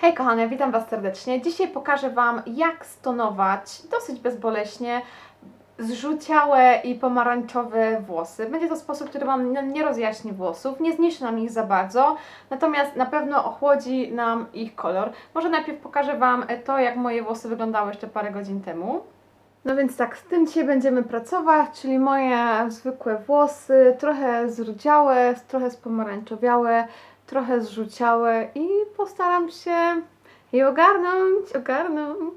Hej kochane, witam Was serdecznie. Dzisiaj pokażę Wam, jak stonować dosyć bezboleśnie zrzuciałe i pomarańczowe włosy. Będzie to sposób, który Wam nie rozjaśni włosów, nie zniszczy nam ich za bardzo, natomiast na pewno ochłodzi nam ich kolor. Może najpierw pokażę Wam to, jak moje włosy wyglądały jeszcze parę godzin temu. No więc tak, z tym dzisiaj będziemy pracować, czyli moje zwykłe włosy, trochę zrudziałe, trochę spomarańczowiałe, trochę zrzuciałe i postaram się je ogarnąć, ogarnąć.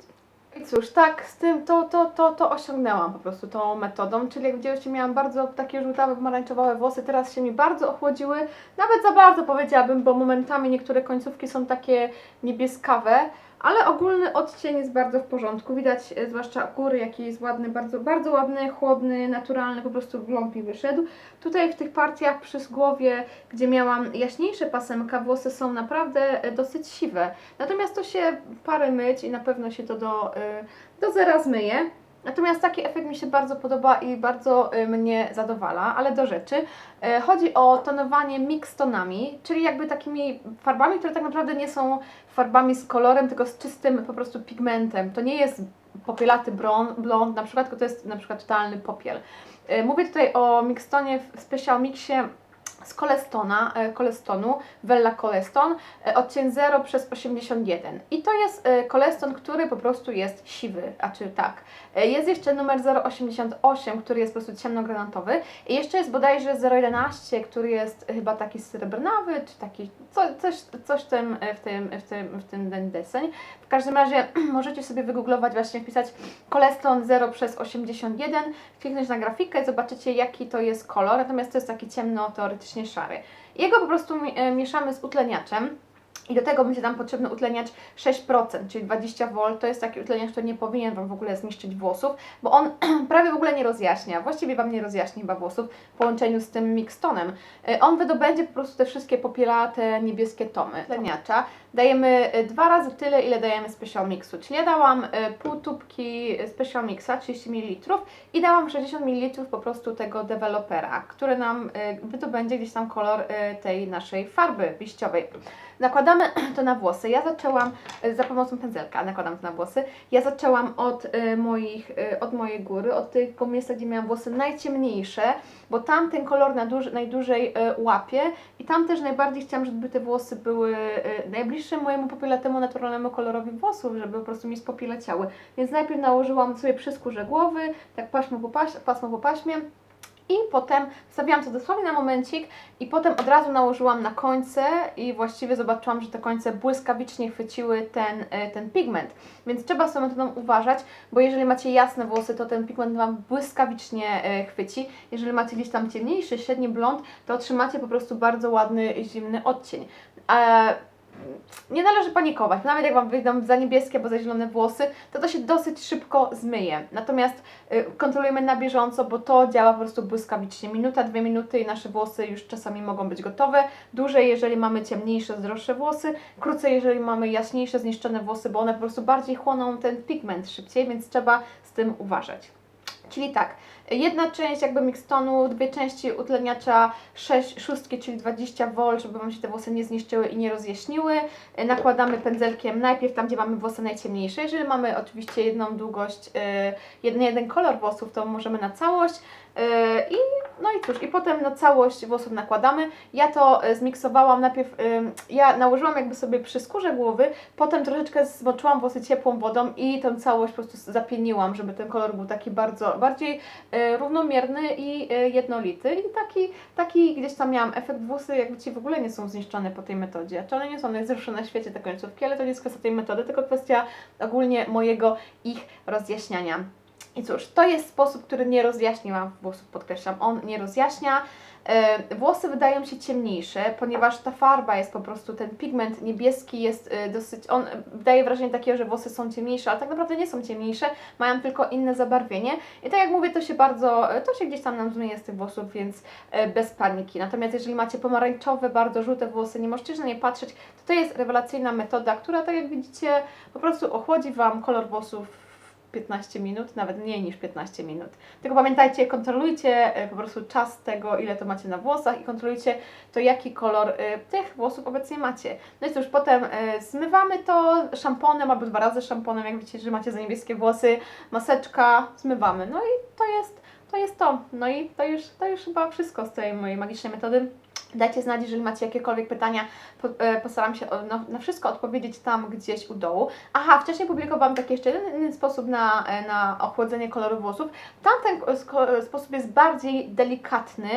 I cóż, tak, z tym to, to, to, to osiągnęłam po prostu tą metodą, czyli jak widzieliście miałam bardzo takie żółtawe, pomarańczowe włosy, teraz się mi bardzo ochłodziły, nawet za bardzo powiedziałabym, bo momentami niektóre końcówki są takie niebieskawe, ale ogólny odcień jest bardzo w porządku. Widać e, zwłaszcza góry, jaki jest ładny, bardzo, bardzo ładny, chłodny, naturalny, po prostu gląb mi wyszedł. Tutaj w tych partiach przy głowie, gdzie miałam jaśniejsze pasemka, włosy są naprawdę e, dosyć siwe. Natomiast to się parę myć i na pewno się to do, e, do zera zmyje. Natomiast taki efekt mi się bardzo podoba i bardzo e, mnie zadowala, ale do rzeczy. E, Chodzi o tonowanie mix tonami, czyli jakby takimi farbami, które tak naprawdę nie są farbami z kolorem, tylko z czystym po prostu pigmentem. To nie jest popielaty blond, blond na przykład, tylko to jest na przykład totalny popiel. E, Mówię tutaj o mixtonie w Special Mixie z Colestona, e, Colestonu, Vella Coleston, e, odcień 0 przez 81. I to jest e, Coleston, który po prostu jest siwy, a czy tak. Jest jeszcze numer 088, który jest po prostu ciemnogranatowy i jeszcze jest bodajże 011, który jest chyba taki srebrnawy, czy taki co, coś, coś w tym, w tym, w tym, w tym ten deseń. W każdym razie możecie sobie wygooglować, właśnie wpisać Coleston 0 przez 81, kliknąć na grafikę i zobaczycie jaki to jest kolor, natomiast to jest taki ciemno, teoretycznie szary. Jego po prostu e, mieszamy z utleniaczem. I do tego będzie nam potrzebny utleniacz 6%, czyli 20V. To jest taki utleniacz, który nie powinien Wam w ogóle zniszczyć włosów, bo on prawie w ogóle nie rozjaśnia. Właściwie Wam nie rozjaśni chyba włosów w połączeniu z tym mixtonem. Y, On wydobędzie po prostu te wszystkie popielate niebieskie tomy utleniacza. Dajemy y, dwa razy tyle, ile dajemy Special Mixu. Czyli ja dałam y, pół tubki Special Mixa, 30 ml i dałam 60 ml po prostu tego dewelopera, który nam wydobędzie gdzieś tam kolor tej naszej farby liściowej. Nakładamy to na włosy. Ja zaczęłam y, za pomocą pędzelka, nakładam to na włosy. Ja zaczęłam od y, moich, y, od mojej góry, od tego miejsca, gdzie miałam włosy najciemniejsze, bo tam ten kolor na duży, najdłużej łapie i tam też najbardziej chciałam, żeby te włosy były najbliższe mojemu popielatemu naturalnemu kolorowi włosów, żeby po prostu mi spopieleciały. Więc najpierw nałożyłam sobie przy skórze głowy, tak pasmo po, paś, pasmo po paśmie. I potem stawiałam to dosłownie na momencik i potem od razu nałożyłam na końce i właściwie zobaczyłam, że te końce błyskawicznie chwyciły ten, e, ten pigment. Więc trzeba z tą metodą uważać, bo jeżeli macie jasne włosy, to ten pigment Wam błyskawicznie e, chwyci. Jeżeli macie gdzieś tam ciemniejszy, średni blond, to otrzymacie po prostu bardzo ładny, zimny odcień. E, nie należy panikować. Nawet jak Wam wyjdą za niebieskie albo za zielone włosy, to to się dosyć szybko zmyje. Natomiast y, kontrolujemy na bieżąco, bo to działa po prostu błyskawicznie. Minuta, dwie minuty i nasze włosy już czasami mogą być gotowe. Dłużej, jeżeli mamy ciemniejsze, zdroższe włosy. Krócej, jeżeli mamy jaśniejsze, zniszczone włosy, bo one po prostu bardziej chłoną ten pigment szybciej, więc trzeba z tym uważać. Czyli tak, jedna część jakby mixtonu, dwie części utleniacza 6 szóstki, czyli 20V, żeby Wam się te włosy nie zniszczyły i nie rozjaśniły. E, Nakładamy pędzelkiem najpierw tam, gdzie mamy włosy najciemniejsze. Jeżeli mamy oczywiście jedną długość, e, jeden, jeden kolor włosów, to możemy na całość. E, I no i cóż, i potem na całość włosów nakładamy. Ja to zmiksowałam najpierw, ja nałożyłam jakby sobie przy skórze głowy, potem troszeczkę zmoczyłam włosy ciepłą wodą i tę całość po prostu zapieniłam, żeby ten kolor był taki bardzo, bardziej równomierny i e, jednolity. I taki, taki gdzieś tam miałam efekt włosy, jakby Ci w ogóle nie są zniszczone po tej metodzie. Czy one nie są najzdrowsze na świecie, te końcówki, ale to nie jest kwestia tej metody, tylko kwestia ogólnie mojego ich rozjaśniania. I cóż, to jest sposób, który nie rozjaśniła włosów, podkreślam, on nie rozjaśnia. E, Włosy wydają się ciemniejsze, ponieważ ta farba jest po prostu, ten pigment niebieski jest e, dosyć, on daje wrażenie takiego, że włosy są ciemniejsze, ale tak naprawdę nie są ciemniejsze, mają tylko inne zabarwienie. I tak jak mówię, to się bardzo, e, to się gdzieś tam nam zmyje z tych włosów, więc bez paniki. Natomiast jeżeli macie pomarańczowe, bardzo żółte włosy, nie możecie na nie patrzeć, to to jest rewelacyjna metoda, która tak jak widzicie, po prostu ochłodzi Wam kolor włosów 15 minut, nawet mniej niż 15 minut. Tylko pamiętajcie, kontrolujcie e, po prostu czas tego, ile to macie na włosach i kontrolujcie to, jaki kolor e, tych włosów obecnie macie. No i cóż, potem e, zmywamy to szamponem albo dwa razy szamponem, jak widzicie, że macie za niebieskie włosy, maseczka, zmywamy. No i to jest to. Jest to. No i to już, to już chyba wszystko z tej mojej magicznej metody. Dajcie znać, jeżeli macie jakiekolwiek pytania, e, postaram się na, wszystko odpowiedzieć tam gdzieś u dołu. Aha, wcześniej publikowałam taki jeszcze jeden, sposób na, e, na ochłodzenie koloru włosów. Tamten e, sposób jest bardziej delikatny,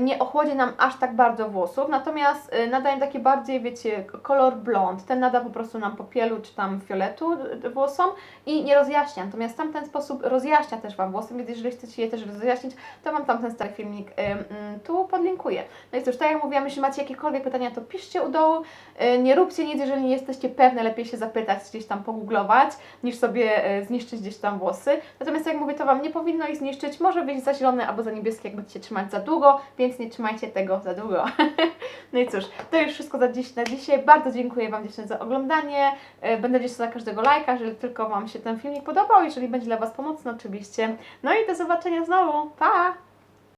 nie ochłodzi nam aż tak bardzo włosów, natomiast nadaje taki bardziej, wiecie, kolor blond. Ten nada po prostu nam popielu czy tam fioletu włosom i nie rozjaśnia. Natomiast tamten sposób rozjaśnia też Wam włosy, więc jeżeli chcecie je też rozjaśnić, to Wam tamten stary filmik mm, tu podlinkuję. No i cóż, tak jak mówiłam, jeśli macie jakiekolwiek pytania, to piszcie u dołu. E, Nie róbcie nic, jeżeli nie jesteście pewne, lepiej się zapytać, gdzieś tam pogooglować, niż sobie e, zniszczyć gdzieś tam włosy. Natomiast jak mówię, to Wam nie powinno ich zniszczyć. Może wyjść za zielone albo za niebieskie, jak będziecie trzymać za długo, więc nie trzymajcie tego za długo. no i cóż, to już wszystko za dziś, na dzisiaj. Bardzo dziękuję Wam dziewczyny za oglądanie. E, Będę wdzięczna za każdego lajka, jeżeli tylko Wam się ten filmik podobał, jeżeli będzie dla Was pomocny oczywiście. No i do zobaczenia znowu. Pa!